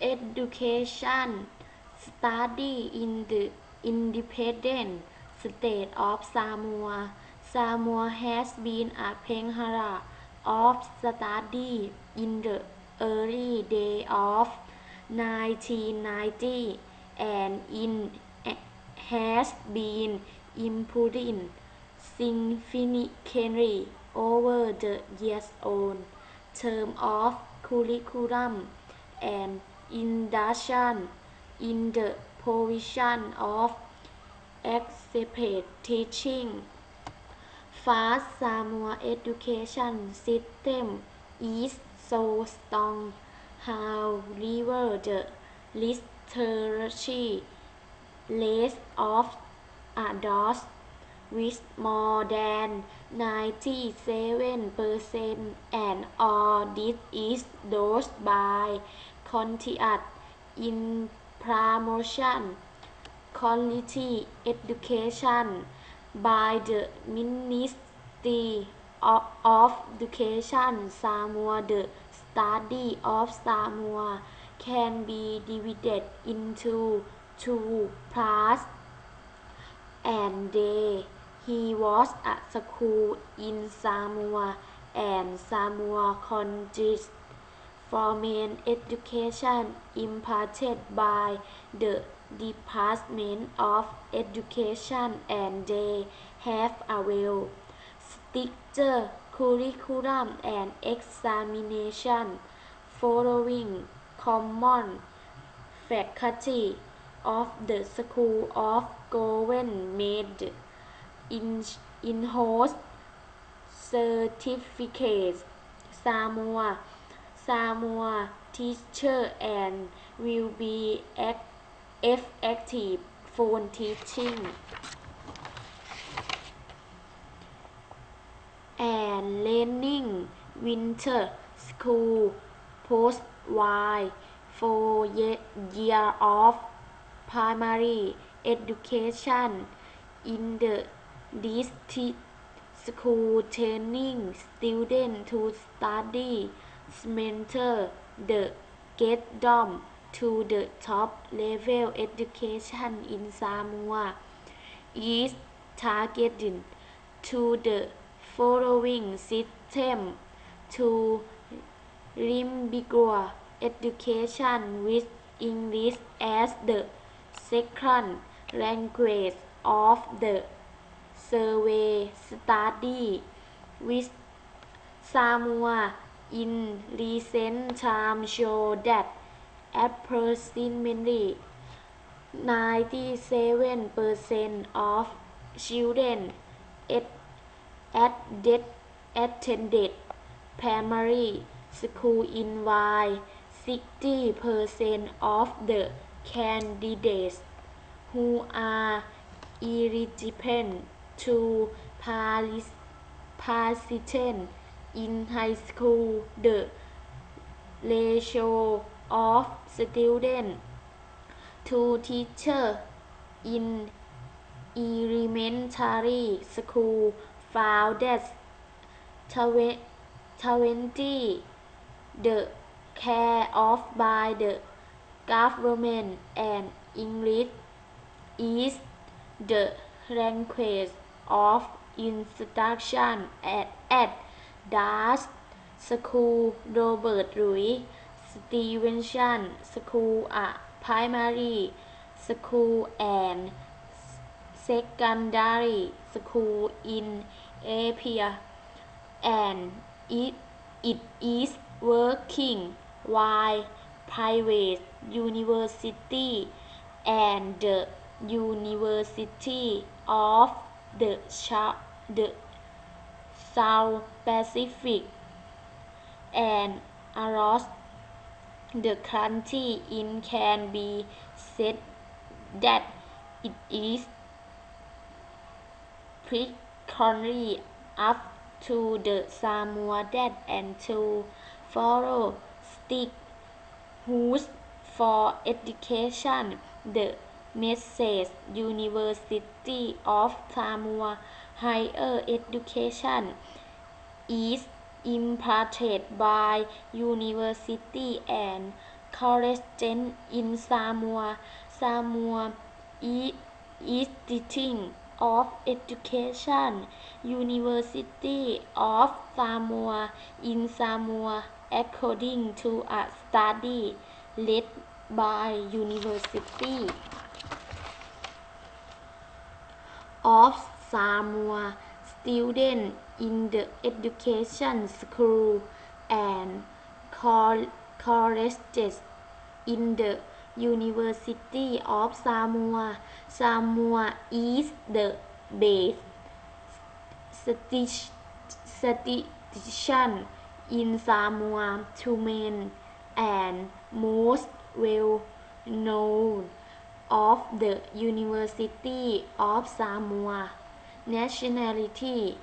education study in the independent state of Samoa. Samoa has been a pioneer of study in the early day of 1990 and it eh, has been improving significantly over the years in term of curriculum and instruction in the provision of express teaching First Samoa education system is so strong. However the literacy rate of adults with more than 97% and all this is due by continuous promotion quality education by the Ministry of Education Samoa The study of Samoa can be divided into two parts a day he was at school in Samoa and Samoa consists formal education imparted by the Department of Education and they have a well structured curriculum and examination. Following common faculty of the School of Government in-house certificates. Samoa Samoa teachers and will be effective for teaching. And learning winter school provide four year of primary education in the district. School training students to study smarter the key to the top level education in Samoa. Is targeted to the following system to bilingual education with English as the second language of the survey study. With Samoa in recent times show that approximately 97% of children attended primary school in while 60% of the candidates who are eligible to participate in high school The ratio of students to teachers in elementary school found that twenty the cared of by the government and English is the language of instruction at Dutch schools Robert Louis Stevenson School a primary school and secondary school in Apia and it is working. With private universities and the University of the South Pacific and across the country it can be said that it is primarily up to the Samoans and to follow strict rules for education. The message University of Samoa Higher education is imparted by university and Colleges in Samoa. Samoa Institute of Education. University of Samoa in Samoa according to a study led by University of Samoa students in the education school and colleges in the University of Samoa. Samoa is the base statistician in Samoa to main and most well known of the University of Samoa nationality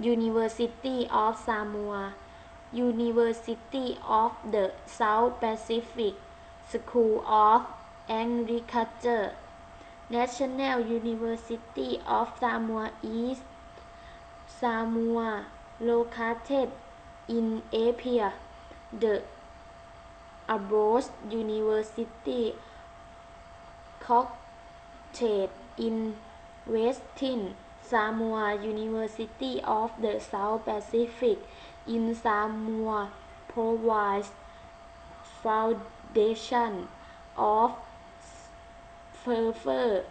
University of Samoa University of the South Pacific School of Agriculture. National University of Samoa is Samoa located in Apia. The Abroad University located in Western Samoa University of the South Pacific in Samoa provides foundation of further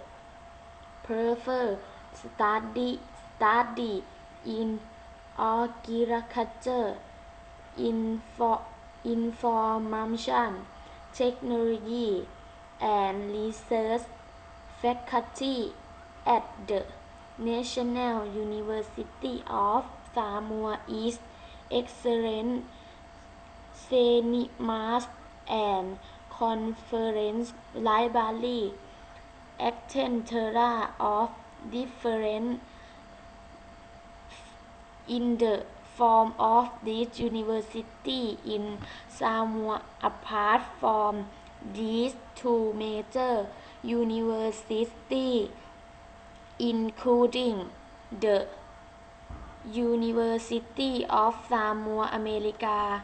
study study in agriculture information technology and research faculty at the National University of Samoa is excellent cinemas and conference library etc. of different in the form of this university in Samoa apart from these two major universities including the University of Samoa America.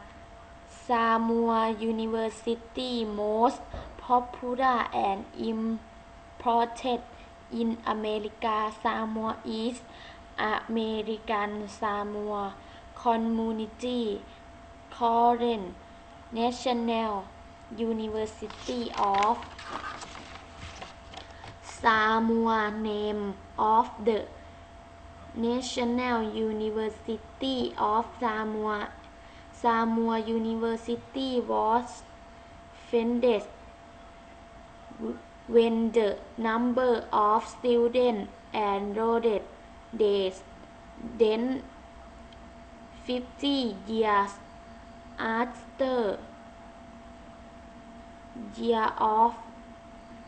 Samoa University most popular and important in America. Samoa is American Samoa Community College National University of Samoa name of the National University of Samoa. Samoa University was founded when the number of students enrolled less than fifty years after year of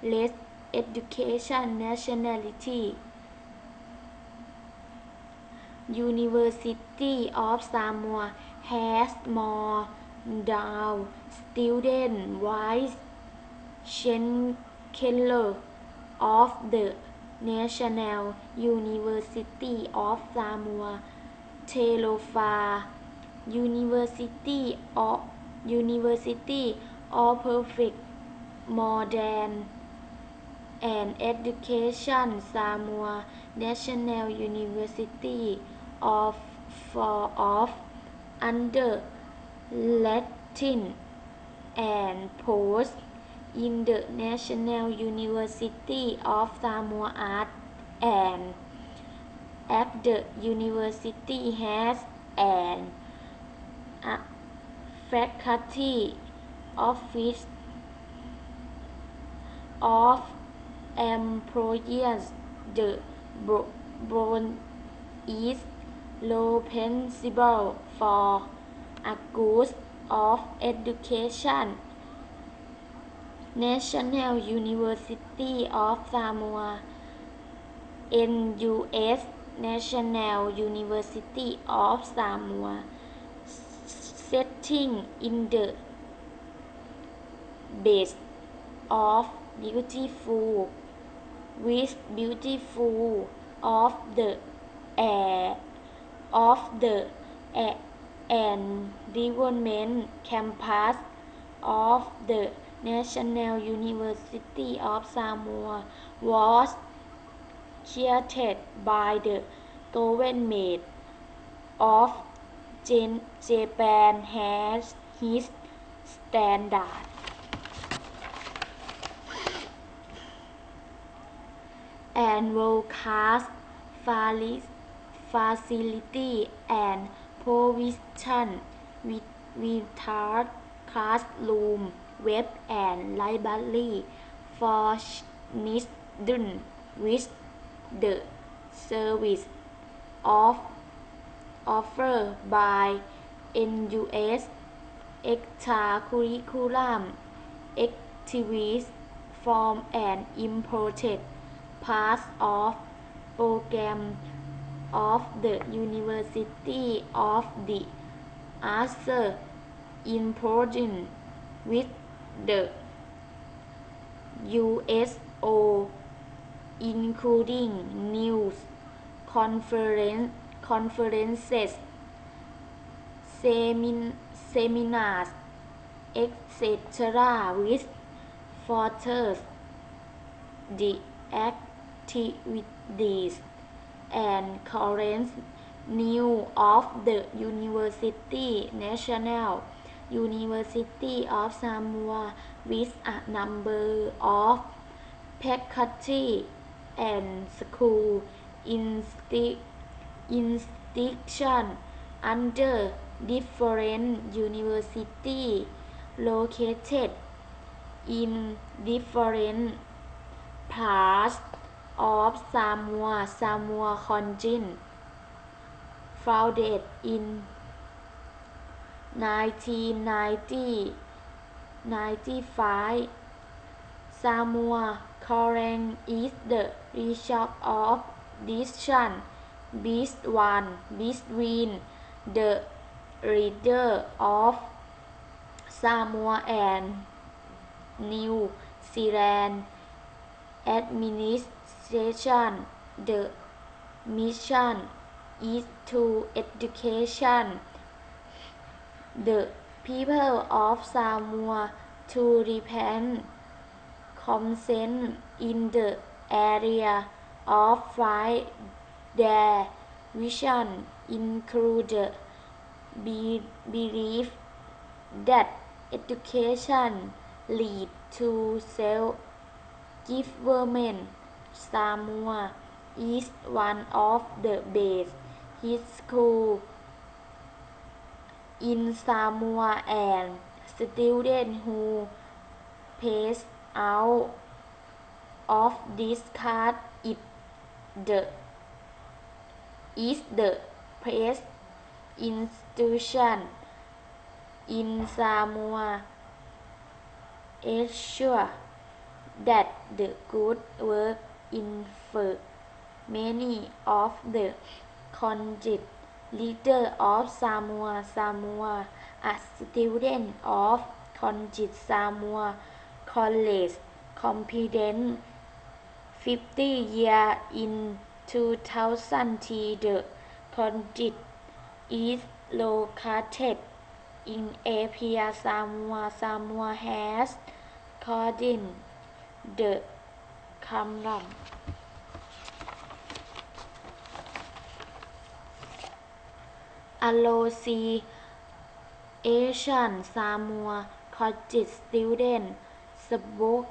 less education nationality University of Samoa has more than student vice chancellor of the National University of Samoa Talofa University offers more than an education Samoa National University of for of under Latin and post in the National University of Samoa Arts and at the university has an uh, faculty office of employees the board is responsible for august of education. National University of Samoa. NUS National University of Samoa. Setting in the base of beautiful with beautiful of the air of the environment campus of the National University of Samoa was created by the government of Japan has his standard and world-class facilities and provisions without classrooms, web and libraries for students with the services offered by NUS extracurricular activities form an important part of programs of the University of the Arts in accordance with the USO, including news, conference, conferences, seminars, etc. with furthers the activities and current needs of the University National. University of Samoa with a number of faculty and school institutions under different university located in different parts of Samoa. Samoa College, founded in 1995, Samoa College is the result of discussions between the leaders of Samoa and New Zealand administration. The mission is to educate the people of Samoa to deepen competence in the area of field. Their vision includes the belief that education leads to self-government. Samoa is one of the best schools in Samoa and students who pass out of this class is the best institution in Samoa. Ensure that the good work inspires many of the college leaders of Samoa. Samoa, a student of College Samoa College, completed 50 years in 2003. The college is located in Apia, Samoa. Samoa has condemned the current association. Samoa College Students spoke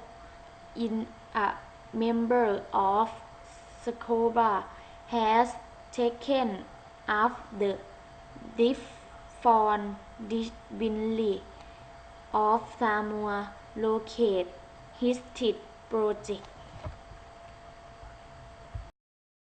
in a member of SCOBA has taken up the Defund Disability of Samoa Locate Heritage project.